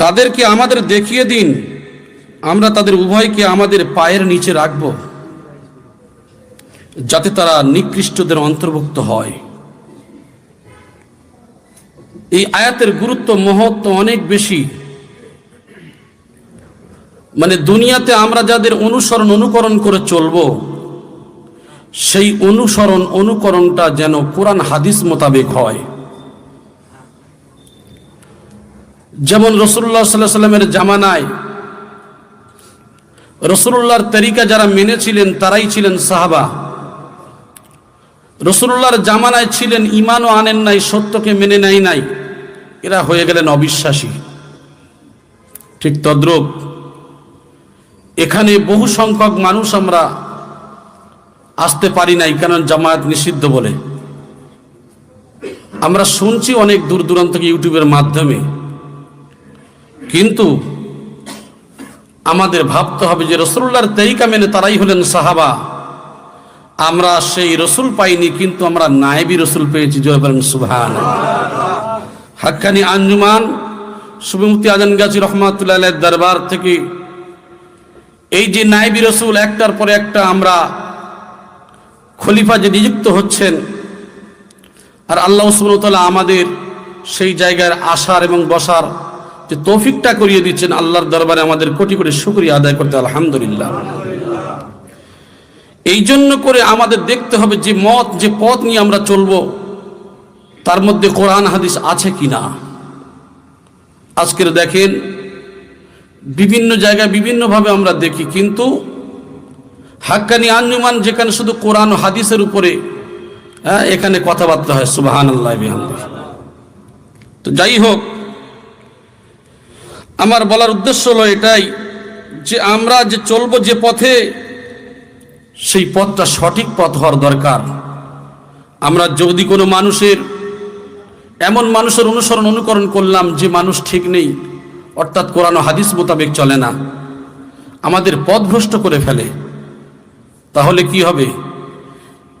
তাদেরকে আমাদের দেখিয়ে দিন। আমরা তাদের উভয়কে আমাদের পায়ের নিচে রাখব। যাতে তারা নিকৃষ্টদের অন্তর্ভুক্ত হয়। এই আয়াতের গুরুত্ব, মহত্ব অনেক বেশি। মানে দুনিয়াতে আমরা যাদের অনুসরণ, অনুকরণ করে চলব, সেই অনুসরণ, অনুকরণটা যেন কোরআন, হাদিস মোতাবেক হয়। যেমন রসুল্লাহ সাল্লাহ সাল্লামের জামানায়, রসুল্লাহর তরিকা যারা মেনেছিলেন, তারাই ছিলেন সাহাবা। রসুল্লাহর জামানায় ছিলেন ইমানও আনেন নাই, সত্যকে মেনে নেয় নাই। এরা হয়ে গেলেন অবিশ্বাসী। ঠিক তদ্রুপ, এখানে বহু সংখ্যক মানুষ আমরা আসতে পারি নাই, কারণ জামায়াত নিষিদ্ধ বলে। আমরা শুনছি অনেক দূর দূরান্ত ইউটিউবের মাধ্যমে। কিন্তু আমাদের ভাবতে হবে যে রসুল্লাহর তরিকা মেনে তারাই হলেন সাহাবা। আমরা সেই রসুল পাইনি, কিন্তু আমরা নায়েবি রসুল পেয়েছি। জয় বলেন সুভান হাক্কানি আঞ্জুমান শুভমুক্তি আজান গাছি রহমাতুল্লাহ দরবার থেকে এই যে নায়েবি রসুল, একটার পরে একটা আমরা খলিফা যে নিযুক্ত হচ্ছেন, আর আল্লাহ সুবনতলা আমাদের সেই জায়গার আসার এবং বসার যে তৌফিকটা করিয়ে দিচ্ছেন আল্লাহর দরবারে আমাদের কোটি কোটি শুক্রিয়া আদায় করতে আলহামদুলিল্লাহ। এই জন্য করে আমাদের দেখতে হবে যে মত, যে পথ নিয়ে আমরা চলবো, তার মধ্যে কোরআন হাদিস আছে কি না আজকের দেখেন, বিভিন্ন জায়গায় বিভিন্নভাবে আমরা দেখি, কিন্তু হাক্কানি আঞ্জুমান যেখানে শুধু কোরআন হাদিসের উপরে হ্যাঁ এখানে কথাবার্তা হয় সুবাহান আল্লাহ তো যাই হোক আমার বলার উদ্দেশ্য হলো এটাই যে আমরা যে চলবো যে পথে, সেই পথটা সঠিক পথ হওয়ার দরকার। আমরা যদি কোনো মানুষের, এমন মানুষের অনুসরণ অনুকরণ করলাম যে মানুষ ঠিক নেই, অর্থাৎ কোরআন হাদিস মোতাবেক চলে না, আমাদের পথ ভ্রষ্ট করে ফেলে, তাহলে কি হবে?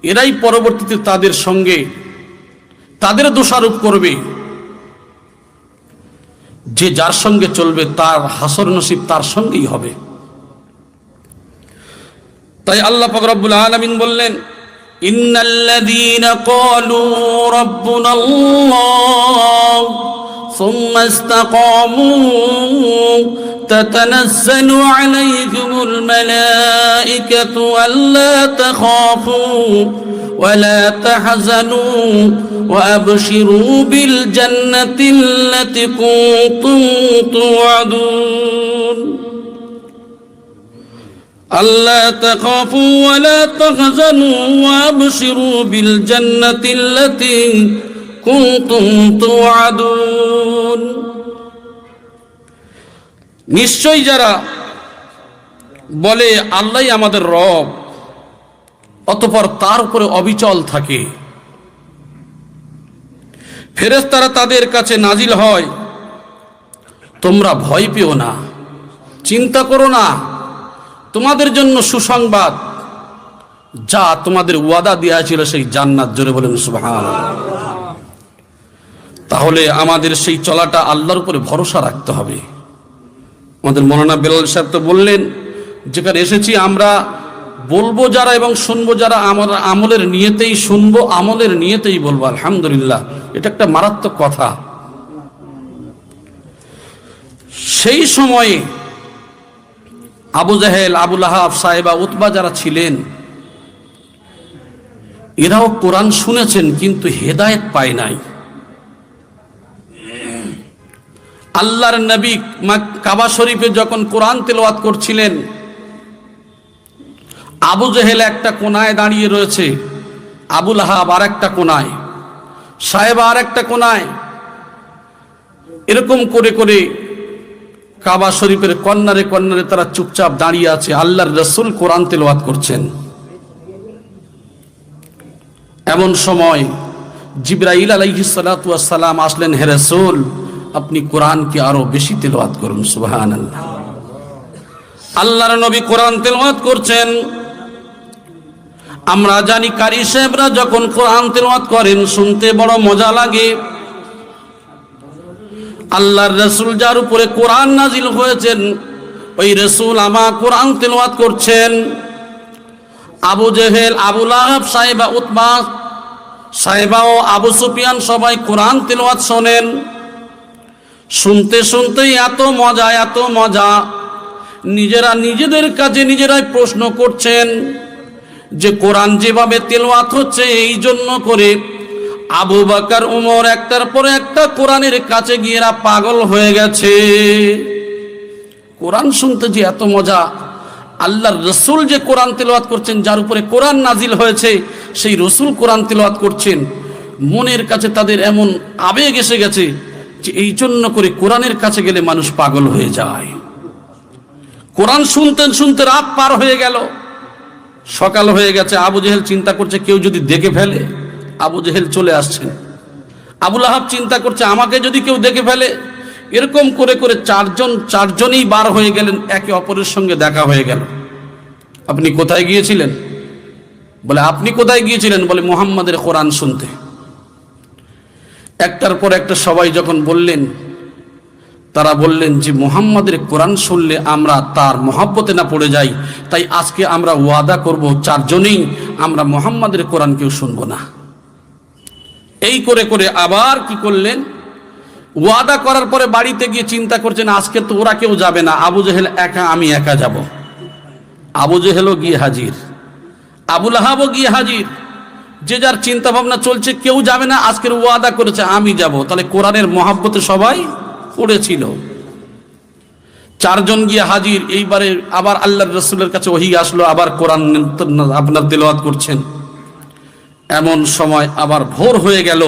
এরাই পরবর্তীতে তাদের সঙ্গে তাদের দোষারোপ করবে। যে যার সঙ্গে চলবে তার হাসর নসিব তার সঙ্গেই হবে তাই আল্লাহ পাক রব্বুল আলামিন বললেন ইন্নাল্লাযীনা ক্বালু রাব্বুনাল্লাহ ثم استقاموا تتنزل عليهم الملائكة ألا تخافوا ولا تحزنوا وأبشروا بالجنة التي كنتم توعدون ألا تخافوا ولا تحزنوا وأبشروا بالجنة التي كنتم توعدون নিশ্চয়ই যারা বলে আল্লাহ আমাদের রব অতপর তার উপরে অবিচল থাকে। ফেরেস্তারা তাদের কাছে নাজিল হয়, তোমরা ভয় পেও না, চিন্তা করো না, তোমাদের জন্য সুসংবাদ, যা তোমাদের ওয়াদা দেওয়া ছিল সেই জান্নাত। জোরে বলেন সুবহান তাহলে আমাদের সেই চলাটা আল্লাহর উপরে ভরসা রাখতে হবে। আমাদের মৌলানা বেলাল সাহেব তো বললেন, যেখানে এসেছি আমরা বলব যারা এবং শুনব যারা আমরা আমলের নিয়েতেই শুনব, আমলের নিয়েতেই বলব, আলহামদুলিল্লাহ। এটা একটা মারাত্মক কথা। সেই সময়ে আবু জাহেল আবুল আহাব সাহেবা উতবা যারা ছিলেন, এরাও কোরআন শুনেছেন কিন্তু হেদায়েত পায় নাই। আল্লাহর নবী কাবা শরীফে যখন কোরআন তেলাওয়াত করছিলেন আবু জেহেল একটা কোনায় দাঁড়িয়ে রয়েছে আবুল আহাব আর একটা কোনায়, সাহেব আর একটা কোনায়। এরকম করে করে কাবা শরীফের কন্যারে কন্যারে তারা চুপচাপ দাঁড়িয়ে আছে, আল্লাহর রসুল কোরআন তেলাওয়াত করছেন। এমন সময় জিব্রাইল সালাম আসলেন, হে রসুল, আপনি কোরআনকে আরও বেশি তেলাওয়াত করুন আল্লাহ আল্লাহর নবী কোরআন তেলাওয়াত করছেন। আমরা জানি কারি সাহেবরা যখন কোরআন তেলাওয়াত করেন, শুনতে বড় মজা লাগে। আল্লাহর রসুল যার উপরে কোরআন নাজিল হয়েছেন, ওই রসুল আমা কোরআন তেলাওয়াত করছেন। আবু জেহেল আবুল আহাব সাহেবা উতবা, সাহেবা ও আবু সুফিয়ান সবাই কোরআন তেলাওয়াত শোনেন। শুনতে শুনতেই এত মজা এত মজা। নিজেরা নিজেদের কাছে নিজেরাই প্রশ্ন করছেন যে কোরআন যেভাবে তেলওয়াত হচ্ছে, এই জন্য করে আবু বাকার, উমর একটার পর একটা কোরআনের কাছে গিয়ে এরা পাগল হয়ে গেছে। কোরআন শুনতে যে এত মজা। আল্লাহর রসুল যে কোরআন তেলাওয়াত করছেন, যার উপরে কোরআন নাজিল হয়েছে, সেই রসুল কোরআন তেলাওয়াত করছেন। মনের কাছে তাদের এমন আবেগ এসে গেছে যে এই জন্য করে কোরআনের কাছে গেলে মানুষ পাগল হয়ে যায়। কোরআন শুনতেন শুনতে রাত পার হয়ে গেল। সকাল হয়ে গেছে, আবু জেহেল চিন্তা করছে কেউ যদি দেখে ফেলে, আবু জেহেল চলে আসছেন। আবুল আহাব চিন্তা করছে, আমাকে যদি কেউ দেখে ফেলে। এরকম করে করে চারজন, চারজনই বার হয়ে গেলেন, একে অপরের সঙ্গে দেখা হয়ে গেল। আপনি কোথায় গিয়েছিলেন? বলে, আপনি কোথায় গিয়েছিলেন? বলে, মোহাম্মদের কোরআন শুনতে। একটার পর একটা সবাই যখন বললেন তারা বললেন যে, মোহাম্মদের কোরআন শুনলে আমরা তার মহাব্বতে না পড়ে যাই। তাই আজকে আমরা ওয়াদা করব চারজনেই, আমরা মোহাম্মদের কোরআন কেউ শুনব না। এই করে করে আবার কি করলেন? ওয়াদা করার পরে বাড়িতে গিয়ে চিন্তা করছেন, আজকে তো ওরা কেউ যাবে না। আবু জেহেল একা, আমি একা যাব। আবু জেহেলও গিয়ে হাজির। আবুল আহাবও গিয়ে হাজির। যে যার চিন্তা ভাবনা চলছে, কেউ যাবে না, আজকের ওয়াদা করেছে, আমি যাব। তাহলে কোরআনের মহাব্বতে সবাই পড়েছিল চারজন গিয়ে হাজির, এইবারে আবার আল্লাহর রসুলের কাছে ওহি আসলো, আবার কোরআন আপনার তেলাওয়াত করছেন। এমন সময় আবার ভোর হয়ে গেল।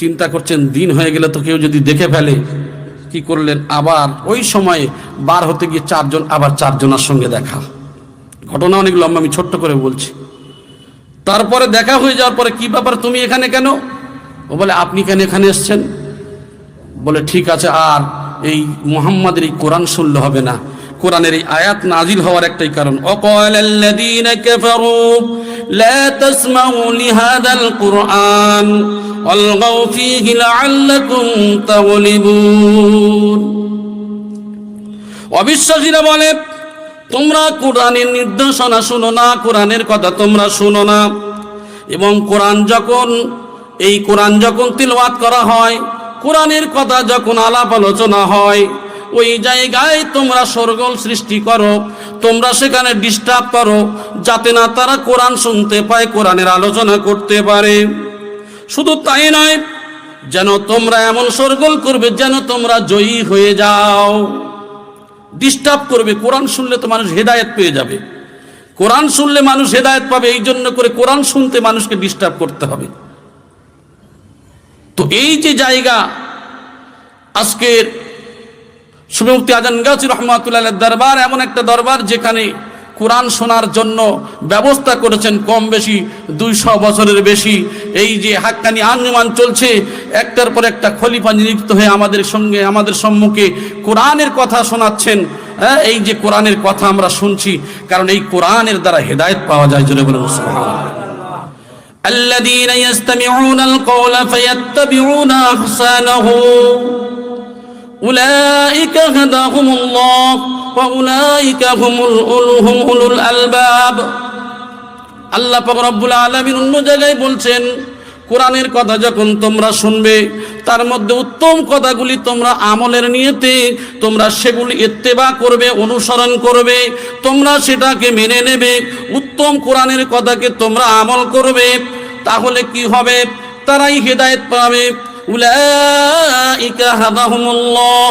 চিন্তা করছেন, দিন হয়ে গেলে তো কেউ যদি দেখে ফেলে, কি করলেন? আবার ওই সময়ে বার হতে গিয়ে চারজন, আবার চারজনের সঙ্গে দেখা। ঘটনা অনেক লম্বা, আমি ছোট্ট করে বলছি। তারপরে দেখা হয়ে যাওয়ার পরে, কি ব্যাপার? তুমি এখানে কেন? ও বলে, আপনি কেন এখানে এসছেন? বলে, ঠিক আছে, আর এই মুহাম্মাদের এই কোরআন শুনলে হবে না। কোরআনের এই আয়াত নাজিল হওয়ার একটাই কারণ অবিশ্বাসীরা বলে, তোমরা কোরআনের নির্দেশনা শুনো না, কোরআনের কথা তোমরা শুনো না। এবং কোরআন যখন, এই কোরআন যখন তিলওয়াত করা হয় কোরআনের কথা যখন আলাপ আলোচনা হয়, ওই জায়গায় তোমরা সরগোল সৃষ্টি করো, তোমরা সেখানে ডিস্টার্ব করো, যাতে না তারা কোরআন শুনতে পায়, কোরআনের আলোচনা করতে পারে। শুধু তাই নয়, যেন তোমরা এমন সরগোল করবে যেন তোমরা জয়ী হয়ে যাও। ডিস্টার্ব করবে, কোরআন শুনলে তো মানুষ হেদায়ত পেয়ে যাবে। কোরআন শুনলে মানুষ হেদায়ত পাবে এই জন্য করে কোরআন শুনতে মানুষকে ডিস্টার্ব করতে হবে। এই যে জায়গা আজকের শুভমুক্তি আজান গাছি রহমাতুল্লাহ দরবার, এমন একটা দরবার যেখানে কোরআন শোনার জন্য ব্যবস্থা করেছেন কম বেশি দুইশো বছরের বেশি। এই যে হাক্কানি আঞ্জুমান চলছে, একটার পর একটা খলিফা নিযুক্ত হয়ে আমাদের সঙ্গে, আমাদের সম্মুখে কোরআনের কথা শোনাচ্ছেন। হ্যাঁ এই যে কোরআনের কথা আমরা শুনছি, কারণ এই কোরআনের দ্বারা হেদায়েত পাওয়া যায়, জোরে বলে الذين يستمعون القول فيتبعون أحسنه أولئك هداهم الله وأولئك هم هم أولو الألباب আল্লাহ পাক রব্বুল আলামিন অন্য জায়গায় বলছেন কোরআনের কথা যখন তোমরা শুনবে তার মধ্যে উত্তম কথাগুলি তোমরা আমলের নিয়েতে, তোমরা সেগুলি ইত্তেবা করবে, অনুসরণ করবে, তোমরা সেটাকে মেনে নেবে, উত্তম কোরআনের কথাকে তোমরা আমল করবে, তাহলে কি হবে? তারাই হেদায়েত পাবে। উলাইকা হাদাহুমুল্লাহ,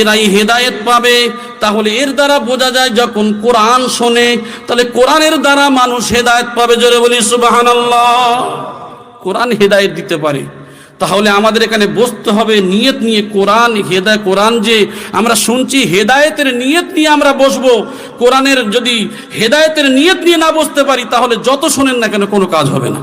এরাই হেদায়েত পাবে। তাহলে এর দ্বারা বোঝা যায়, যখন কোরআন শোনে, তাহলে কোরআনের দ্বারা মানুষ হেদায়েত পাবে, জোরে বলি সুবহানাল্লাহ। কোরআন হেদায়েত দিতে পারে। তাহলে আমাদের এখানে বসতে হবে নিয়ত নিয়ে, কোরআন হেদায় কোরআন যে আমরা শুনছি, হেদায়েতের নিয়ত নিয়ে আমরা বসবো। কোরআনের যদি হেদায়েতের নিয়ত নিয়ে না বসতে পারি, তাহলে যত শোনেন না কেন কোনো কাজ হবে না।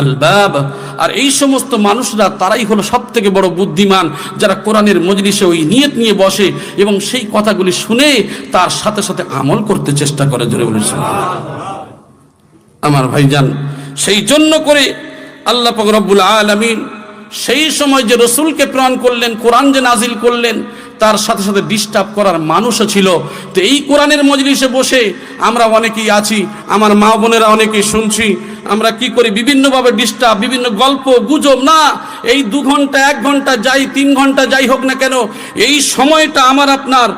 আলবাব। আর এই সমস্ত মানুষরা, তারাই হলো সব থেকে বড় বুদ্ধিমান, যারা কোরআনের মজলিসে ওই নিয়ত নিয়ে বসে এবং সেই কথাগুলি শুনে তার সাথে সাথে আমল করতে চেষ্টা করে। জোরে বলেছে আমার ভাইজান সেই জন্য করে আল্লাহ রব্বুল আলামিন সেই সময় যে রসুলকে প্রাণ করলেন, কোরআন যে নাজিল করলেন, তার সাথে সাথে ডিস্টার্ব করার মানুষও ছিল। তো এই কোরআনের মজলিসে বসে আমরা অনেকেই আছি, আমার মা বোনেরা অনেকেই শুনছি, আমরা কি করি? বিভিন্নভাবে ডিস্টার্ব বিভিন্ন গল্প, গুজব, না, এই দু ঘণ্টা, এক ঘণ্টা যাই, তিন ঘণ্টা যাই হোক না কেন, এই সময়টা আমার আপনার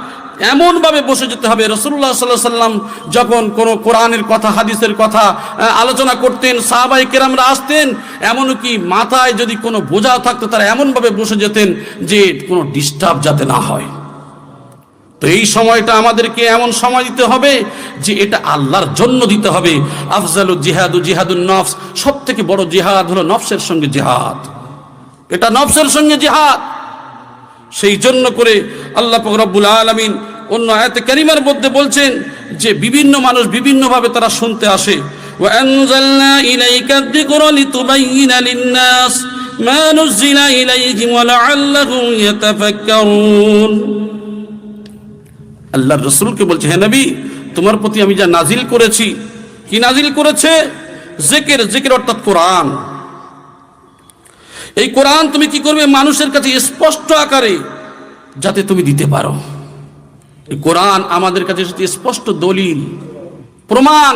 এমনভাবে বসে যেতে হবে। রসুল্লাহ সাল্লাহ সাল্লাম যখন কোনো কোরআনের কথা, হাদিসের কথা আলোচনা করতেন সাহাবাই কেরামরা আসতেন, এমনকি মাথায় যদি কোনো বোঝা থাকতো, তারা এমনভাবে বসে যেতেন যে কোনো ডিস্টার্ব যাতে না হয়। তো এই সময়টা আমাদেরকে এমন সময় দিতে হবে যে এটা আল্লাহর জন্য দিতে হবে। আফজালু জিহাদু জিহাদুন নফস সব থেকে বড় জিহাদ হলো নফসের সঙ্গে জিহাদ। এটা নফসের সঙ্গে জিহাদ। সেই জন্য করে আল্লাহ পাক রব্বুল আলামিন অন্য আয়াতে কারিমার মধ্যে বলছেন যে বিভিন্ন মানুষ বিভিন্নভাবে তারা শুনতে আসে وأنزلنا إليك الذكر لتبين للناس ما نزل إليهم ولعلهم يتفكرون আল্লাহর রসুলকে বলছে হ্যাঁ নবী তোমার প্রতি আমি যা নাজিল করেছি কি নাজিল করেছে জেকের জেকের অর্থাৎ কোরআন এই কোরআন তুমি কি করবে? মানুষের কাছে স্পষ্ট আকারে যাতে তুমি দিতে পারো। এই কোরআন আমাদের কাছে স্পষ্ট দলিল, প্রমাণ।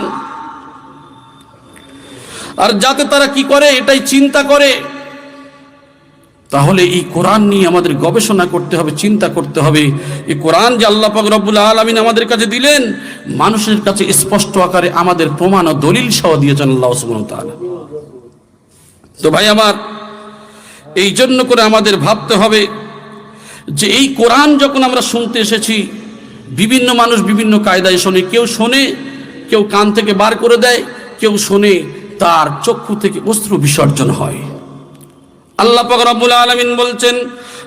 আর যাতে তারা কি করে? এটাই চিন্তা করে। তাহলে এই কোরআন নিয়ে আমাদের গবেষণা করতে হবে, চিন্তা করতে হবে। এই কোরআন যে আল্লাহ পাক রব্বুল আলমিন আমাদের কাছে দিলেন, মানুষের কাছে স্পষ্ট আকারে আমাদের প্রমাণ ও দলিল সহ দিয়েছেন আল্লাহ তাআলা। তো ভাই আমার এই জন্য করে আমাদের ভাবতে হবে যে এই কোরআন যখন আমরা শুনতে এসেছি বিভিন্ন মানুষ বিভিন্ন কায়দায় শোনে কেউ শোনে কেউ কান থেকে বার করে দেয় কেউ শোনে তার চক্ষু থেকে অস্ত্র বিসর্জন হয় আল্লাহ পাক রব্বুল আলামিন বলছেন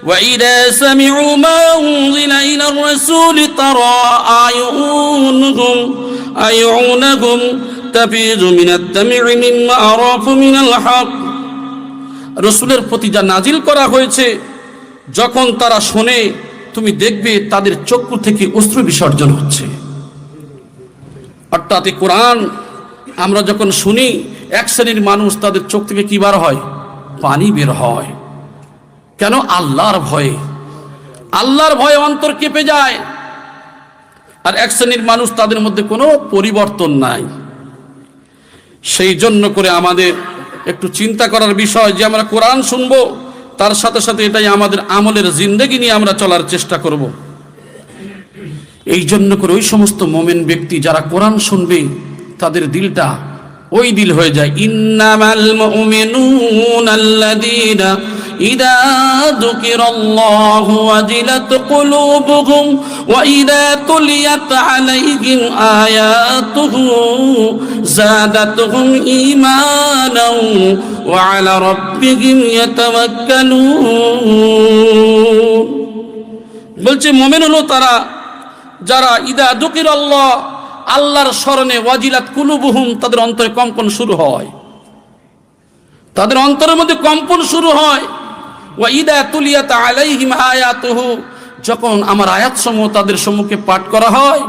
وَإِذَا سَمِعُوا مَا أُنزِلَ إِلَى الرَّسُولِ تَرَى أَعْيُنَهُمْ أَعْيُنَهُمْ تَفِيضُ مِنَ الدَّمْعِ مِمَّا عَرَفُوا مِنَ الْحَقِّ রসুলের প্রতি যা নাজিল করা হয়েছে, যখন তারা শোনে, তুমি দেখবে তাদের চক্ষু থেকে অস্ত্র বিসর্জন হচ্ছে। অর্থাৎ কোরআন আমরা যখন শুনি, এক শ্রেণির মানুষ তাদের চোখ থেকে কি বার হয়? পানি বের হয়। কেন? আল্লাহর ভয়ে। আল্লাহর ভয়ে অন্তর কেঁপে যায়। আর এক শ্রেণির মানুষ তাদের মধ্যে কোনো পরিবর্তন নাই। সেই জন্য করে আমাদের একটু চিন্তা করার বিষয় যে আমরা কোরআন শুনব, তার সাথে সাথে এটাই আমাদের আমলের জিন্দেগি নিয়ে আমরা চলার চেষ্টা করব। এই জন্য করে ওই সমস্ত মোমেন ব্যক্তি যারা কোরআন শুনবে, তাদের দিলটা ওই দিল হয়ে যায় ইন্নামাল মুমিনুন আল্লাযীনা যুকিরাল্লাহু ওয়াজিলাত কুলুবুহুম ওয়া ইদা তুলিয়াত আলাইহিম আয়াতুহু জাদাতুহুম ঈমানাও ওয়া আলা রাব্বিহিম ইয়াতাওয়াক্কালুন বলছে মোমেন হলো তারা যারা ইদা দুকির আল্লাহ আল্লাহর স্মরণে ওয়াজিলাত কুলুবুহুম তাদের অন্তরে কম্পন শুরু হয়। তাদের অন্তরের মধ্যে কম্পন শুরু হয়। ওয়া ইদা তুলিয়াত আলাইহিম আয়াতুহু যখন আমার আয়াতসমূহ তাদের সম্মুখে পাঠ করা হয়,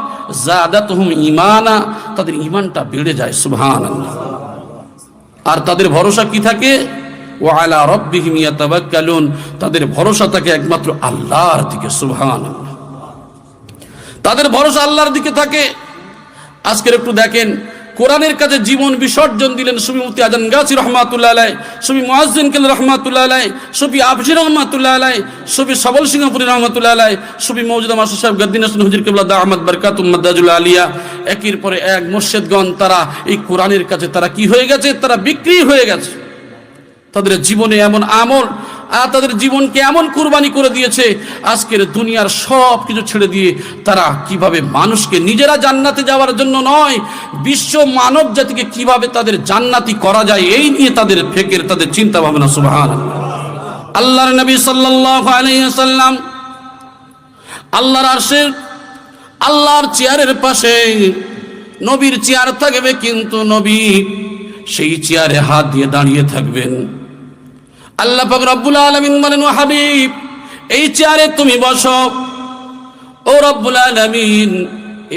জাদাতুহুম ঈমানা, তাদের ইমানটা বেড়ে যায়, সুবহানাল্লাহ। আর তাদের ভরসা কি থাকে? ও আলা রব্বিহিম ইয়াতাওয়াক্কালুন, তাদের ভরসা থাকে একমাত্র আল্লাহর দিকে, সুবহানাল্লাহ। তাদের ভরসা আল্লাহর দিকে থাকে। আজকের একটু দেখেন কোরআনের কাছে জীবন বিসর্জন দিলেন সুবি মুফতি আজান গাছি রহমাতুল্লাহ আলাই সুবি মুয়াজ্জিন কেল রহমাতুল্লাহ আলাই সুবি আফজি রহমাতুল্লাহ আলাই সুবি সবল সিংহপুরি রহমাতুল্লাহ আলাই সুবি মৌজুদা মাসুদ সাহেব গদ্দিন হাসান হুজুর কেবলা দা আহমদ বরকাত উম্মদাজুল আলিয়া। একের পরে এক মুর্শেদগণ, তারা এই কোরআনের কাছে তারা কি হয়ে গেছে? তারা বিক্রি হয়ে গেছে। তাদের জীবনে এমন আমল আর তাদের জীবনকে এমন কুরবানি করে দিয়েছে, আজকের দুনিয়ার সব কিছু ছেড়ে দিয়ে তারা কীভাবে মানুষকে নিজেরা জান্নাতে যাওয়ার জন্য নয়, বিশ্ব মানব জাতিকে কীভাবে তাদের জান্নাতি করা যায়, এই নিয়ে তাদের ফেকের, তাদের চিন্তা ভাবনা সুবহান আল্লাহর নবী সাল্লাল্লাহু আলাইহি সাল্লাম আল্লাহর আরশের, আল্লাহর চেয়ারের পাশে নবীর চেয়ার থাকবে, কিন্তু নবী সেই চেয়ারে হাত দিয়ে দাঁড়িয়ে থাকবেন। আল্লাহ পাক রব্বুল আলামিন বলেন, ও হাবিব, এই চেয়ারে তুমি বসো। ও রব্বুল আলামিন,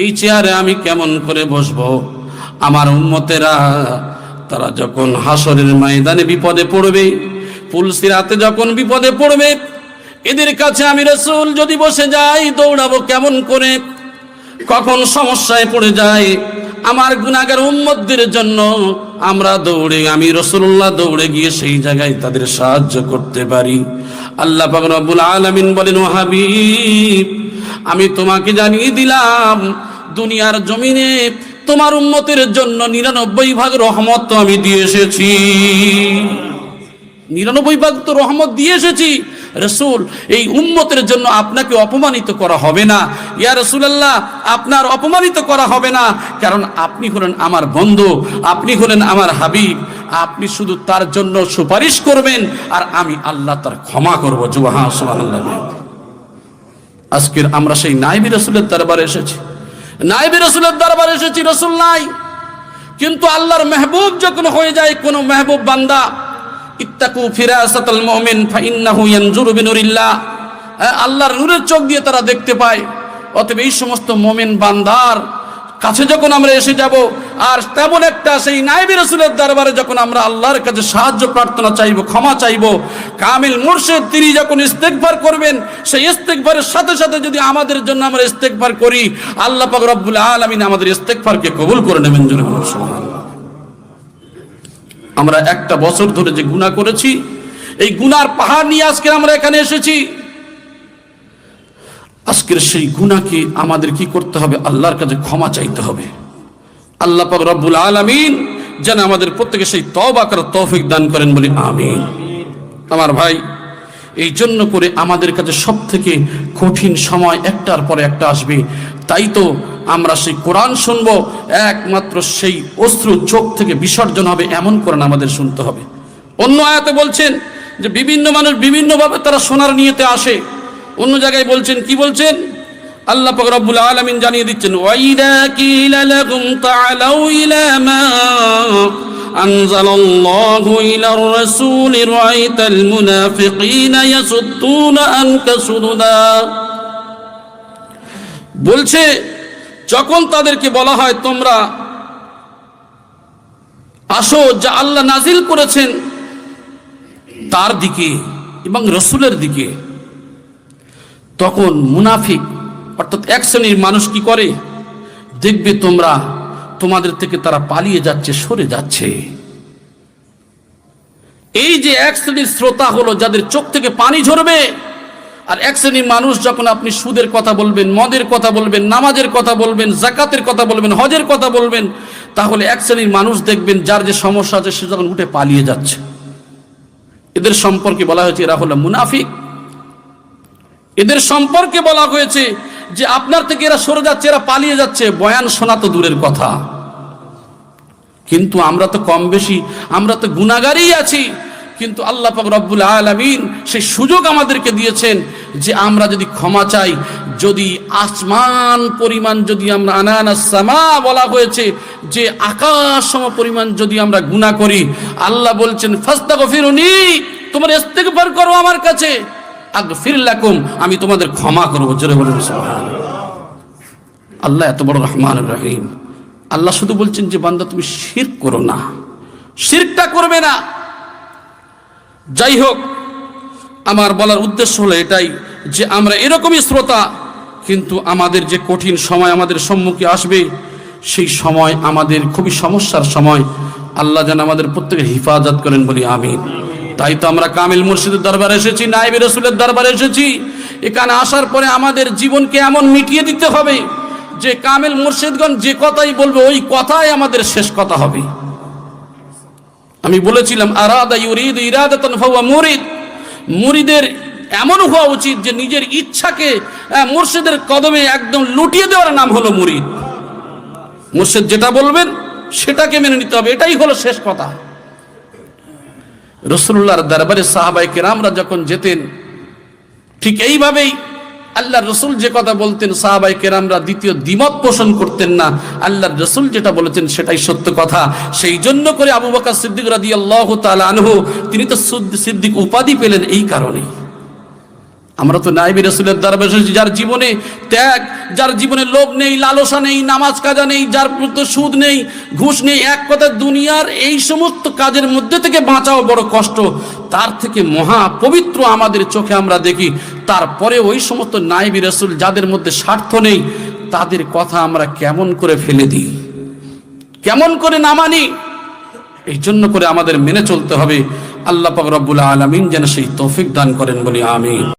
এই চেয়ারে আমি কেমন করে বসবো? আমার উম্মতেরা, তারা যখন হাসরের ময়দানে বিপদে পড়বে, পুলসিরাতে যখন বিপদে পড়বে, এদের কাছে আমি রসুল যদি বসে যাই, দৌড়াবো কেমন করে? কখন সমস্যায় পড়ে যায় আমার গুনাগার উম্মতদের জন্য আমরা দৌড়ে, আমি রসুল্লাহ দৌড়ে গিয়ে সেই জায়গায় তাদের সাহায্য করতে পারি। আল্লাহ পাক রব্বুল আলামিন বলেন, ও হাবিব, আমি তোমাকে জানিয়ে দিলাম, দুনিয়ার জমিনে তোমার উম্মতের জন্য নিরানব্বই ভাগ রহমত আমি দিয়ে এসেছি। নিরানব্বই ভাগ তো রহমত দিয়ে এসেছি। রসুল, এই উম্মতের জন্য আপনাকে অপমানিত করা হবে না। ইয়া রসুলাল্লাহ, আপনার অপমানিত করা হবে না। কারণ আপনি হলেন আমার বন্ধু, আপনি হলেন আমার হাবিব। আপনি শুধু তার জন্য সুপারিশ করবেন, আর আমি আল্লাহ তার ক্ষমা করব। জুবাহা সুবহানাল্লাহ। আজকের আমরা সেই নাইবি রসুলের দরবারে এসেছি। নাইবি রসুলের দরবারে এসেছি, রসুল নাই। কিন্তু আল্লাহর মেহবুব যখন হয়ে যায়, কোনো মেহবুব বান্দা ইত্তাকু ফিরাসাতাল মুমিন ফাইন্নাহু ইয়ানজুরু বিনুরিল্লাহ আল্লাহর নূরের চোখ দিয়ে তারা দেখতে পায় অতএব এই সমস্ত মুমিন বান্দার কাছে যখন আমরা এসে যাব, আর তেমন একটা সেই নাইবি রসুলের দরবারে যখন আমরা আল্লাহর কাছে সাহায্য প্রার্থনা চাইব, ক্ষমা চাইব, কামিল মুর্শিদ তিনি যখন ইস্তেকবার করবেন, সেই ইস্তেকবারের সাথে সাথে যদি আমাদের জন্য আমরা ইস্তেকবার করি, আল্লাহ পাক রব্বুল আলামিন আমাদের ইস্তেকবারকে কবুল করে নেবেন সুবহানাল্লাহ। আমরা একটা বছর ধরে যে গুনাহ করেছি, এই গুনার পাহাড় নিয়ে আজকে আমরা এখানে এসেছি। আজকের সেই গুনাহকে আমাদের কি করতে হবে? আল্লাহর কাছে ক্ষমা চাইতে হবে। আল্লাহ পাক রব্বুল আলামিন যেন আমাদের প্রত্যেকে সেই তওবা করার তৌফিক দান করেন বলি আমিন। আমার ভাই, এই জন্য করে আমাদের কাছে সব থেকে কঠিন সময় একটার পরে একটা আসবে। তাই তো আমরা সেই কোরআন শুনব, একমাত্র সেই অশ্রু চোখ থেকে বিসর্জন হবে, এমন কোরআন আমাদের শুনতে হবে। অন্য আয়াতে বলছেন যে বিভিন্ন মানুষ বিভিন্নভাবে তারা সোনার নিয়েতে আসে। অন্য জায়গায় বলছেন, কি বলছেন? আল্লাহ পাক রব্বুল আলামিন জানিয়ে দিচ্ছেন কিলা বলছে যখন তাদেরকে বলা হয়, তোমরা আসো যা আল্লাহ নাজিল করেছেন তার দিকে এবং রসুলের দিকে। তখন মুনাফিক, অর্থাৎ এক শ্রেণির মানুষ কি করে? দেখবে তোমরা, তোমাদের থেকে তারা পালিয়ে যাচ্ছে, সরে যাচ্ছে। এই যে এক শ্রেণির শ্রোতা হলো, যাদের চোখ থেকে পানি ঝরবে আর এক শ্রেণির মানুষ যখন আপনি সুদের কথা বলবেন, মদের কথা বলবেন, নামাজের কথা বলবেন, জাকাতের কথা বলবেন, হজের কথা বলবেন, তাহলে এক শ্রেণির মানুষ দেখবেন যার যে সমস্যা আছে সে যখন উঠে পালিয়ে যাচ্ছে। এদের সম্পর্কে বলা হয়েছে এরা হলো মুনাফিক। এদের সম্পর্কে বলা হয়েছে যে আপনার থেকে এরা সরে যাচ্ছে, এরা পালিয়ে যাচ্ছে। বয়ান শোনা তো দূরের কথা। কিন্তু আমরা তো কম বেশি, আমরা তো গুণাগারই আছি। কিন্তু আল্লাহ পাক রব্বুল আলামিন সেই সুযোগ আমাদেরকে দিয়েছেন যে আমরা যদি ক্ষমা চাই, যদি আসমান পরিমাণ যদি আমরা আনানাস সামা বলা হয়েছে, যে আকাশ সম পরিমাণ যদি আমরা গুনাহ করি, আল্লাহ বলছেন, ফাস্তাগফিরুনি, তোমার ইস্তেগফার করো আমার কাছে, আগফির লাকুম, আমি তোমাদের ক্ষমা করব। জোরে বলুন আল্লাহ এত বড় রহমান রহিম। আল্লাহ শুধু বলছেন যে, বান্দা, তুমি শির করো না। শিরটা করবে না। যাই হোক আমার বলার উদ্দেশ্য হলো এটাই যে আমরা এরকমই শ্রোতা, কিন্তু আমাদের যে কঠিন সময় আমাদের সম্মুখে আসবে, সেই সময় আমাদের খুবই সমস্যার সময়। আল্লাহ যেন আমাদের প্রত্যেকের হিফাজত করেন বলি আমিন। তাই তো আমরা কামিল মুর্শিদের দরবারে এসেছি নাইবে রসুলের দরবারে এসেছি। এখানে আসার পরে আমাদের জীবনকে এমন মিটিয়ে দিতে হবে যে কামিল মুর্শিদগণ যে কথাই বলবে, ওই কথাই আমাদের শেষ কথা হবে। আমি বলেছিলাম আরাদা ইউরিদ ইরাদাতান ফাওয়া মুরিদ। মুরিদের এমন হওয়া উচিত যে নিজের ইচ্ছাকে আহ, মুর্শিদের কদমে একদম লুটিয়ে দেওয়ার নাম হলো মুরিদ। মুর্শিদ যেটা বলবেন সেটাকে মেনে নিতে হবে। এটাই হলো শেষ কথা। রসুল্লাহর দরবারে সাহাবাই কেরামরা যখন যেতেন ঠিক এইভাবেই আল্লাহ রসুল যে কথা বলতেন সাহাবাই কেরামরা দ্বিতীয় দ্বিমত পোষণ করতেন না। আল্লাহ রসুল যেটা বলেছেন সেটাই সত্য কথা। সেই জন্য করে আবু বাকা সিদ্দিক রাদি আল্লাহ আনহু, তিনি তো সুদ- সিদ্দিক উপাধি পেলেন এই কারণেই। আমরা তো নাইবি রসুলের দরবারে এসেছি, যার জীবনে ত্যাগ, যার জীবনে লোভ নেই, লালসা নেই, নামাজ কাজা নেই, যার মধ্যে সুদ নেই, ঘুষ নেই, এক কথা দুনিয়ার এই সমস্ত কাজের মধ্যে থেকে বাঁচাও বড় কষ্ট। তার থেকে মহা পবিত্র আমাদের চোখে আমরা দেখি, তারপরে ওই সমস্ত নাইবি রসুল যাদের মধ্যে স্বার্থ নেই, তাদের কথা আমরা কেমন করে ফেলে দিই? কেমন করে না মানি? এই জন্য করে আমাদের মেনে চলতে হবে। আল্লাহ পাক রব্বুল আলমিন যেন সেই তৌফিক দান করেন বলি, আমিন।